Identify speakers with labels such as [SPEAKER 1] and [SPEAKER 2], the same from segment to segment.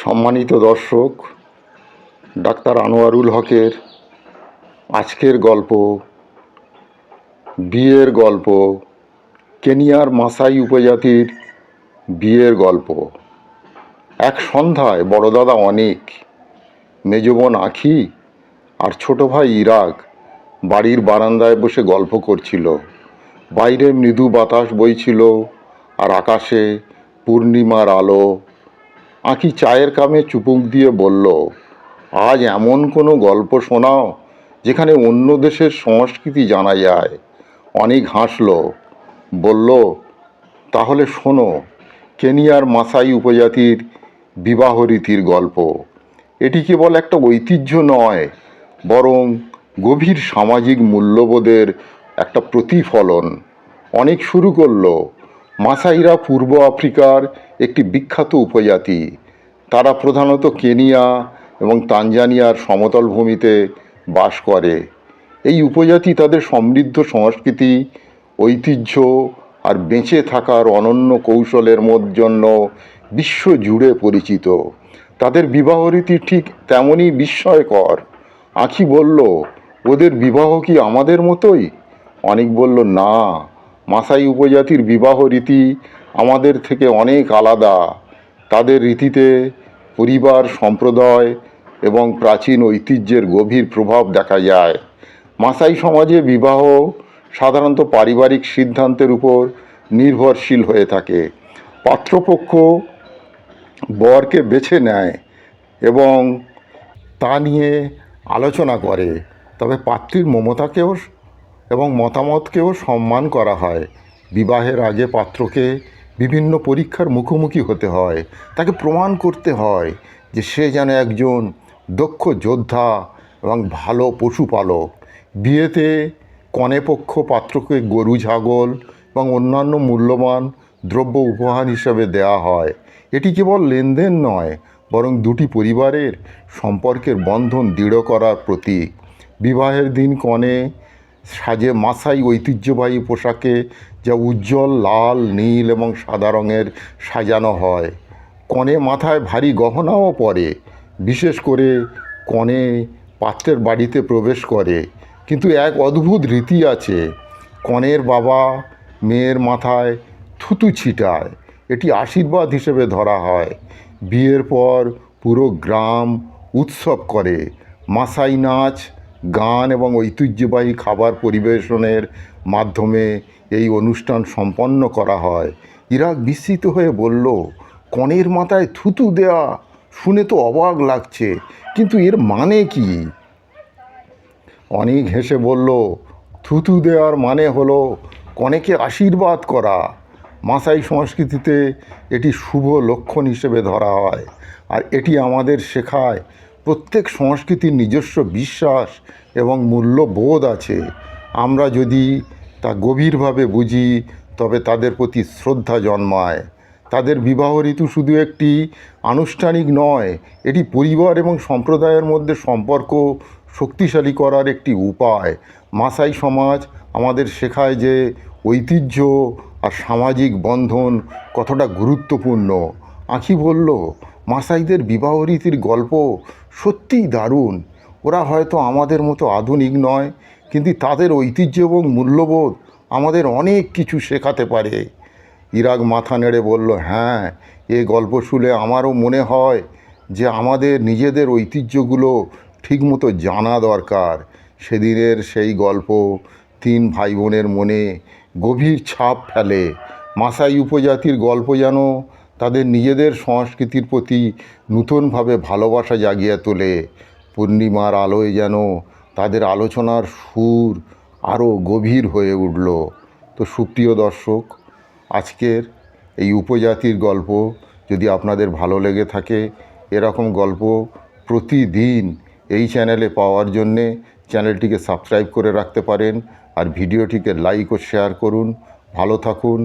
[SPEAKER 1] সম্মানিত দর্শক, ডাক্তার আনোয়ারুল হকের আজকের গল্প, বিয়ের গল্প, কেনিয়ার মাসাই উপজাতির বিয়ের গল্প। এক সন্ধ্যায় বড় দাদা অনেক মেজবন আখি আর ছোট ভাই ইরাক বাড়ির বারান্দায় বসে গল্প করছিল। বাইরে মৃদু বাতাস বইছিল আর আকাশে পূর্ণিমার আলো আঁকি চায়ের কামে চুপুক দিয়ে বলল, আজ এমন কোনো গল্প শোনাও যেখানে অন্য দেশের সংস্কৃতি জানা যায়। অনেক হাসল, বলল, তাহলে শোনো, কেনিয়ার মাসাই উপজাতির বিবাহ রীতির গল্প। এটি কেবল একটা ঐতিহ্য নয়, বরং গভীর সামাজিক মূল্যবোধের একটা প্রতিফলন। অনেক শুরু করল, মাসাইরা পূর্ব আফ্রিকার একটি বিখ্যাত উপজাতি। তারা প্রধানত কেনিয়া এবং তানজানিয়ার সমতল ভূমিতে বাস করে। এই উপজাতি তাদের সমৃদ্ধ সংস্কৃতি, ঐতিহ্য আর বেঁচে থাকার অনন্য কৌশলের জন্য বিশ্ব জুড়ে পরিচিত। তাদের বিবাহ রীতি ঠিক তেমনই বিস্ময়কর। আঁখি বলল, ওদের বিবাহ কি আমাদের মতোই? অনেক বলল, না। মাসাই উপজাতির বিবাহ রীতি আমাদের থেকে অনেক আলাদা। তাদের রীতিতে পরিবার, সম্প্রদায় এবং প্রাচীন ঐতিহ্যের গভীর প্রভাব দেখা যায়। মাসাই সমাজে বিবাহ সাধারণত পারিবারিক সিদ্ধান্তের উপর নির্ভরশীল হয়ে থাকে। পাত্রপক্ষ বরকে বেছে নেয় এবং তা নিয়ে আলোচনা করে। তবে পাত্রীর মমতাকেও এবং মতামতকেও সম্মান করা হয়। বিবাহের আগে পাত্রকে বিভিন্ন পরীক্ষার মুখোমুখি হতে হয়। তাকে প্রমাণ করতে হয় যে সে যেন একজন দক্ষ যোদ্ধা এবং ভালো পশুপালক। বিয়েতে কনেপক্ষ পাত্রকে গরু, ছাগল এবং অন্যান্য মূল্যবান দ্রব্য উপহার হিসাবে দেওয়া হয়। এটি কেবল লেনদেন নয়, বরং দুটি পরিবারের সম্পর্কের বন্ধন দৃঢ় করার প্রতীক। বিবাহের দিন কনে সাজে মাসাই ঐতিহ্যবাহী পোশাকে যা উজ্জ্বল, লাল, নীল এবং সাদা রঙের সাজানো হয়। কনে মাথায় ভারী গহনাও পরে, বিশেষ করে কনে পাত্রের বাড়িতে প্রবেশ করে। কিন্তু এক অদ্ভুত রীতি আছে, কনের বাবা মেয়ের মাথায় থুতু ছিটায়, এটি আশীর্বাদ হিসেবে ধরা হয়। বিয়ের পর পুরো গ্রাম উৎসব করে, মাসাই নাচ গান এবং ঐতিহ্যবাহী খাবার পরিবেশনের মাধ্যমে এই অনুষ্ঠান সম্পন্ন করা হয়। ইরাক বিস্মিত হয়ে বলল, কনের মাথায় থুতু দেয়া শুনে তো অবাক লাগছে, কিন্তু এর মানে কি? অনেক হেসে বলল, থুতু দেওয়ার মানে হলো কনেকে আশীর্বাদ করা। মাসাই সংস্কৃতিতে এটি শুভ লক্ষণ হিসেবে ধরা হয়, আর এটি আমাদের শেখায় প্রত্যেক সংস্কৃতির নিজস্ব বিশ্বাস এবং মূল্যবোধ আছে। আমরা যদি তা গভীরভাবে বুঝি, তবে তাদের প্রতি শ্রদ্ধা জন্মায়। তাদের বিবাহ ঋতু শুধু একটি আনুষ্ঠানিক নয়, এটি পরিবার এবং সম্প্রদায়ের মধ্যে সম্পর্ক শক্তিশালী করার একটি উপায়। মাসাই সমাজ আমাদের শেখায় যে ঐতিহ্য আর সামাজিক বন্ধন কতটা গুরুত্বপূর্ণ। আঁখি বলল মাসাইদের বিবাহ রীতির গল্প সত্যিই দারুণ। ওরা হয়তো আমাদের মতো আধুনিক নয়, কিন্তু তাদের ঐতিহ্য এবং মূল্যবোধ আমাদের অনেক কিছু শেখাতে পারে। ইরাক মাথা নেড়ে বলল হ্যাঁ এ গল্প শুনে আমারও মনে হয় যে আমাদের নিজেদের ঐতিহ্যগুলো ঠিকমতো জানা দরকার। সেদিনের সেই গল্প তিন ভাই বোনের মনে গভীর ছাপ ফেলে। মাসাই উপজাতির গল্প যেন তাদের নিজেদের সংস্কৃতির প্রতি নূতনভাবে ভালোবাসা জাগিয়ে তোলে। পূর্ণিমার আলোয় যেন তাদের আলোচনার সুর আরও গভীর হয়ে উঠল। তো সুপ্রিয় দর্শক, আজকের এই উপজাতির গল্প যদি আপনাদের ভালো লেগে থাকে, এরকম গল্প প্রতিদিন এই চ্যানেলে পাওয়ার জন্যে চ্যানেলটিকে সাবস্ক্রাইব করে রাখতে পারেন আর ভিডিওটিকে লাইক ও শেয়ার করুন। ভালো থাকুন,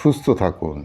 [SPEAKER 1] সুস্থ থাকুন।